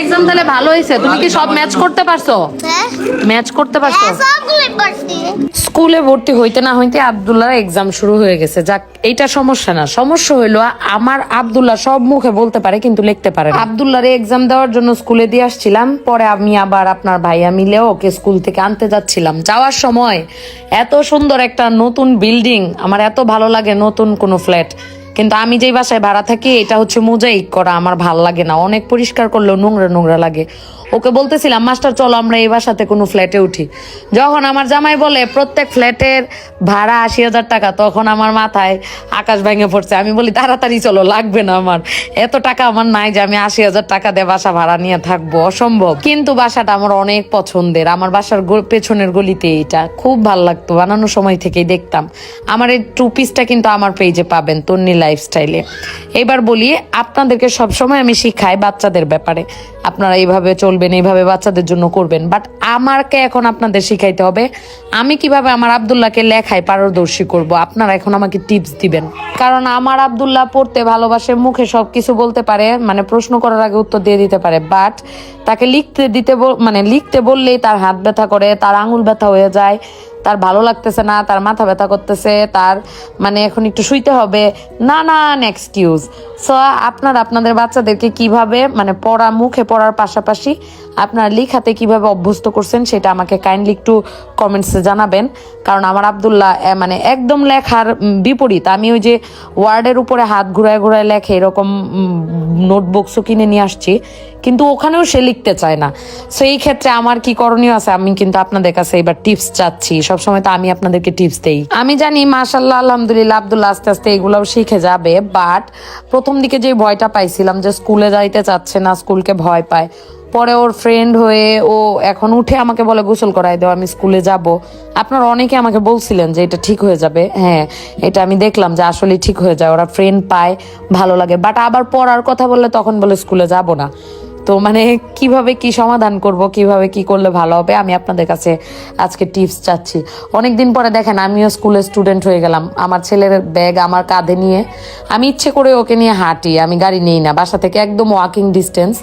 Exam তাহলে ভালো হয়েছে। তুমি কি সব ম্যাচ করতে পারছ? ম্যাচ করতে পারছ? হ্যাঁ স্কুলে ভর্তি হইতে না হইতে আব্দুল্লাহর এক্সাম শুরু হয়ে গেছে। যাক এইটা সমস্যা না। সমস্যা হইল আমার আব্দুল্লাহ সব মুখে বলতে পারে কিন্তু লিখতে পারে না। আব্দুল্লাহর এক্সাম দেওয়ার জন্য স্কুলে দিয়ে আসছিলাম। পরে আমি আবার আপনার ভাইয়া মিলে ওকে স্কুল থেকে আনতে যাচ্ছিলাম। যাওয়ার সময় এত সুন্দর একটা নতুন বিল্ডিং আমার এত ভালো লাগে নতুন কোনো ফ্ল্যাট কিন্তু আমি যেই বাসায় ভাড়া থাকি, এটা হচ্ছে মোজাইক করা, আমার ভালো লাগে না। অনেক পরিষ্কার করলেও নোংরা নোংরা লাগে। ওকে বলতেছিলাম, মাস্টার, চলো আমরা এই বাসাতে কোনো ফ্ল্যাটে উঠি। যখন আমার জামাই বলে, প্রত্যেক ফ্ল্যাটের ভাড়া আশি হাজার টাকা, তখন আমার মাথায় আকাশ ভেঙে পড়ছে। আমি বলি, তাড়াতাড়ি চলো, লাগবে না আমার। এত টাকা আমার নাই যে আমি আশি হাজার টাকা দিয়ে বাসা ভাড়া নিয়ে থাকব। অসম্ভব। কিন্তু বাসাটা আমার অনেক পছন্দের। আমার বাসার পেছনের গলিতে এইটা। খুব ভালো লাগতো। বানানোর সময় থেকেই দেখতাম। আমার এই টু পিসটা কিন্তু আমার পেজে পাবেন তন্নি লাইফস্টাইলে এবার বলি, আপনাদেরকে সবসময় আমি শিখাই বাচ্চাদের ব্যাপারে। আপনারা এইভাবে চলবেন, এইভাবে বাচ্চাদের জন্য করবেন। বাট আমারকে এখন আপনাদের শিখাইতে হবে, আমি কীভাবে আমার আবদুল্লাহকে লেখায় পারদর্শী করব? আপনারা এখন আমাকে টিপস দিবেন। কারণ আমার আবদুল্লাহ পড়তে ভালোবাসে, মুখে সব কিছু বলতে পারে মানে প্রশ্ন করার আগে উত্তর দিয়ে দিতে পারে। বাট তাকে লিখতে দিতে মানে লিখতে বললেই তার হাত ব্যথা করে, তার আঙুল ব্যথা হয়ে যায় তার ভালো লাগতেছে না, তার মাথা ব্যথা করতেছে, তার মানে এখন একটু শুইতে হবে। নানান এক্সকিউজ সো আপনার আপনাদের বাচ্চাদেরকে কীভাবে মানে পড়া, মুখে পড়ার পাশাপাশি আপনার লিখাতে কীভাবে অভ্যস্ত করছেন সেটা আমাকে কাইন্ডলি একটু কমেন্টসে জানাবেন। কারণ আমার আবদুল্লাহ মানে একদম লেখার বিপরীত। আমি ওই যে ওয়ার্ডের উপরে হাত ঘুরায় ঘুরায় লেখে, এরকম নোটবুকসও কিনে নিয়ে আসছি। কিন্তু ওখানেও সে লিখতে চায় না। সো এই ক্ষেত্রে আমার কি করণীয় আছে? আমি কিন্তু আপনাদের কাছে এবার টিপস চাচ্ছি। সবসময় তো আমি আপনাদেরকে টিপস দেই। আমি জানি মাশাল্লাহ আলহামদুলিল্লাহ, আব্দুল্লাহ আস্তে আস্তে এগুলোও শিখে যাবে বাট প্রথম দিকে যে ভয়টা পাইছিলাম যে স্কুলে যাইতে চাচ্ছে না, স্কুলকে ভয় পায়। পরে ওর ফ্রেন্ড হয়ে ও এখন উঠে আমাকে বলে, গোসল করাই দাও, আমি স্কুলে যাব। আপনারা অনেকে আমাকে বলছিলেন যে এটা ঠিক হয়ে যাবে। হ্যাঁ এটা আমি দেখলাম যে আসলে ঠিক হয়ে যায়, ওরা ফ্রেন্ড পায়, ভালো লাগে। বাট আবার পড়ার কথা বললে তখন বলে, স্কুলে যাব না। তো মানে কীভাবে কি সমাধান করব, কীভাবে কি করলে ভালো হবে, আমি আপনাদের কাছে আজকে টিপস চাচ্ছি। অনেকদিন পরে দেখেন, আমিও স্কুলের স্টুডেন্ট হয়ে গেলাম। আমার ছেলের ব্যাগ আমার কাঁধে নিয়ে আমি ইচ্ছে করে ওকে নিয়ে হাঁটি, আমি গাড়ি নেই না। বাসা থেকে একদম ওয়াকিং ডিস্টেন্স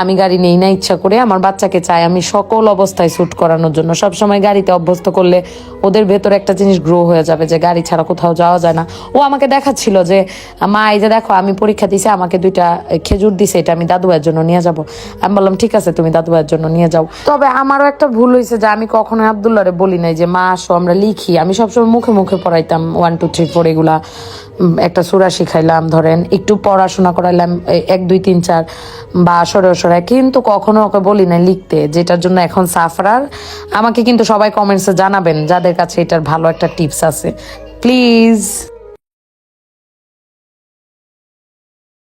আমি গাড়ি নেই না, ইচ্ছা করে আমার বাচ্চাকে চাই। আমি সকল অবস্থায় শ্যুট করানোর জন্য। সব সময় গাড়িতে অভ্যস্ত করলে ওদের ভেতরে একটা জিনিস গ্রো হয়ে যাবে যে গাড়ি ছাড়া কোথাও যাওয়া যায় না। ও আমাকে দেখাচ্ছিল যে, মা, এই যে দেখো, আমি পরীক্ষা দিছে, আমাকে দুইটা খেজুর দিছে, এটা আমি দাদু জন্য নিয়ে যাব। আমি বললাম, ঠিক আছে, তুমি দাদু ভাইয়ের জন্য নিয়ে যাও। তবে আমারও একটা ভুল হয়েছে যে আমি কখনো আবদুল্লারে বলি নাই যে, মা, আসো, আমরা লিখি। আমি সবসময় মুখে মুখে পড়াইতাম ওয়ান টু থ্রি ফোর এগুলা একটা সুরা শিখাইলাম, ধরেন, একটু পড়াশোনা করাইলাম এক, দুই, তিন, চার, বা সরে সরে, কিন্তু কখনো ওকে বলি না লিখতে, যেটার জন্য এখন সাফরার। আমাকে কিন্তু সবাই কমেন্টসে জানাবেন, যাদের কাছে এটার ভালো একটা টিপস আছে। প্লিজ